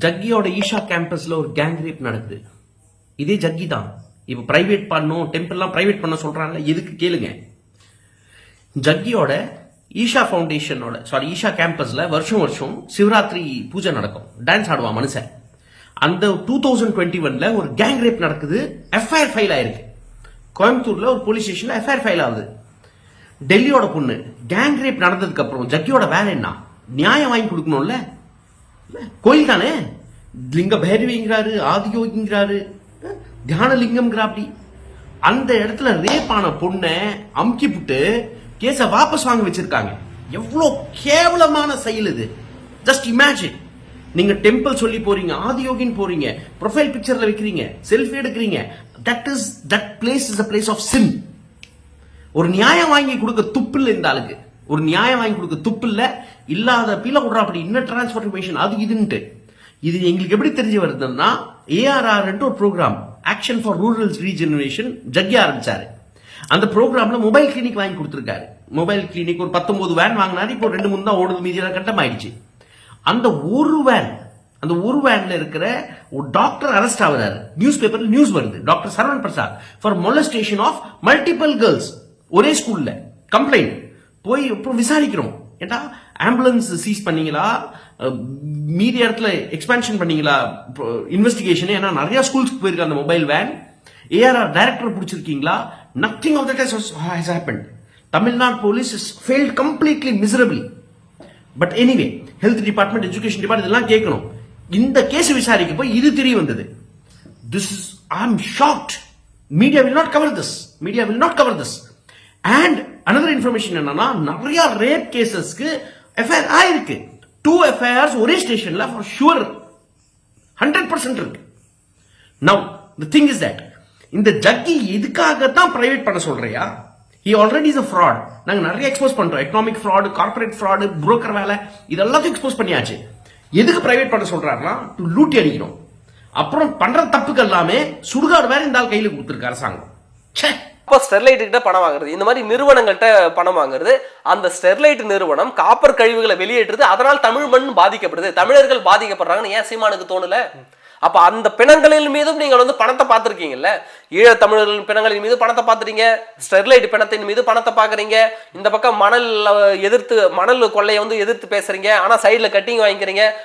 ஜக்கியோட ஈஷா கேம்பஸ்ல ஒரு gang rape நடக்குது. இதே ஜக்கி தான். இப்போ பிரைவேட் பண்ணும் டெம்பிள்லாம் பிரைவேட் பண்ண சொல்றாங்கல்ல எதுக்கு கேளுங்க. ஜக்கியோட ஈஷா ஃபவுண்டேஷனோட சாரி ஈஷா கேம்பஸ்ல வருஷம் வருஷம் சிவராத்திரி பூஜை நடக்கும். டான்ஸ் ஆடுவான் மனுஷன். அந்த டூ தௌசண்ட் டுவெண்ட்டி ஒன்ல ஒரு கேங் ரேப் நடக்குது. எஃப்ஐஆர் ஃபைல் ஆயிருக்கு. கோயம்புத்தூர்ல ஒரு போலீஸ் ஸ்டேஷன்ல எஃப்ஐஆர் ஃபைல் ஆகுது. டெல்லியோட பொண்ணு கேங் ரேப் நடந்ததுக்கு அப்புறம் ஜக்கியோட வேலை என்ன? நியாயம் வாங்கி கொடுக்கணும்ல? கோயில் தானே லிங்க பைரவிங்கிறாரு ஆதியோகிங்கிறாரு தியானலிங்கம்ங்கிறாப்டி. அந்த இடத்துல ரேப் ஆன பொண்ணை அமுக்கி புட்டு கேஸ வாபஸ் வாங்க வச்சிருக்காங்க. எவ்வளோ கேவலமான செயல் இது. ஜஸ்ட் இமேஜின் நீங்க டெம்பிள் சொல்லி போறீங்க ஆதியோகின்னு போறீங்க ப்ரொஃபைல் பிக்சர்ல வைக்கிறீங்க செல்ஃபி எடுக்கிறீங்க. That is that place is a place of sin ஒரு நியாயம் வாங்கி கொடுக்க துப்பு இந்த ஆளுக்கு. ஒரு நியாயம் வாங்கி கொடுக்க துப்பு இல்லை இல்லாத பீல விடுறா அப்படி இன்னும் டிரான்ஸ்பர்மேஷன் அது இதுன்ட்டு. இது எங்களுக்கு எப்படி தெரிஞ்சு வருதுன்னா ஏஆர்ஆர் ஒரு program action for rural regeneration Jaggi ஆரம்பிச்சாரு. அந்த ப்ரோக்ராம்ல மொபைல் கிளினிக் வாங்கி கொடுத்துருக்காரு. மொபைல் கிளினிக் ஒரு பத்தொன்பது வேன் வாங்கினாரு இப்போ ரெண்டு மூணு தான் ஓடுது மீதியெல்லாம் கட்டம் ஆயிடுச்சு அந்த ஒரு வேன் அந்த ஒரு வேன்ல இருக்கிற ஒரு டாக்டர் அரெஸ்ட் ஆகுறாரு. நியூஸ் பேப்பர்ல நியூஸ் வருது. Doctor Saravan Prasad for molestation of multiple girls ஒரே ஸ்கூல்ல கம்ப்ளைண்ட் போய் அப்புறம் விசாரிக்கிறோம். ஏண்டா ஆம்புலன்ஸ் சீஸ் பண்ணீங்களா? அஹ், மீதி இடத்துல எக்ஸ்பேன்ஷன் பண்ணீங்களா? இன்வெஸ்டிகேஷன் ஏன்னா நிறைய ஸ்கூல்ஸ்க்கு போயிருக்கு அந்த mobile van ARR director பிடிச்சிருக்கீங்களா? Nothing of that has happen Tamil Nadu police is failed completely miserably but anyway health department education department இதெல்லாம் கேட்கணும். இந்த கேஸ் விசாரிக்க போய் இது தெரிய வந்தது. This is I am shocked media will not cover this media will not cover this and another information என்னன்னா நிறைய ரேப் கேசஸ்க்கு எஃப்ஐஆர் ஆயிருக்கு டூ எஃப்ஐஆர்ஸ் ஒரே ஸ்டேஷன்ல ஃபார் ஷுவர் ஹண்ட்ரட் பர்சன்ட் இருக்கு. Now the thing is that இந்த ஜக்கி இதுக்காக தான் பிரைவேட் பண்ண சொல்றியா? He already is a fraud நாங்க நிறைய எக்ஸ்போஸ் பண்றோம். Economic fraud corporate fraud broker வேலை இதெல்லாத்தையும் எக்ஸ்போஸ் பண்ணியாச்சு. எதுக்கு பிரைவேட் பண்ண சொல்றாருன்னா டு லூட்டி அடிக்கணும் அப்புறம் பண்ற தப்புக்கு எல்லாமே சுடுகாடு வேற இந்த ஆள் கையில் கொடுத்துருக்கு அரசாங்கம். ச்சே. அப்போ ஸ்டெர்லைட்டுக்கிட்ட கிட்ட பணம் வாங்குறது. இந்த மாதிரி நிறுவனங்கள்கிட்ட பணம் வாங்குறது. அந்த ஸ்டெர்லைட் நிறுவனம் காப்பர் கழிவுகளை வெளியேற்றுது. அதனால் தமிழ் மண் பாதிக்கப்படுது. தமிழர்கள் பாதிக்கப்படுறாங்கன்னு ஏன் சீமானுக்கு தோணல? அப்போ அந்த பிணங்களின் மீதும் நீங்கள் வந்து பணத்தை பார்த்துருக்கீங்கல்ல? ஈழ தமிழர்களின் பிணங்களின் மீது பணத்தை பார்த்துறீங்க ஸ்டெர்லைட் பிணத்தின் மீது பணத்தை பார்க்குறீங்க. இந்த பக்கம் மணல் எதிர்த்து மணல் கொள்ளையை வந்து எதிர்த்து பேசுகிறீங்க ஆனால் சைடில் கட்டிங் வாங்கிக்கிறீங்க.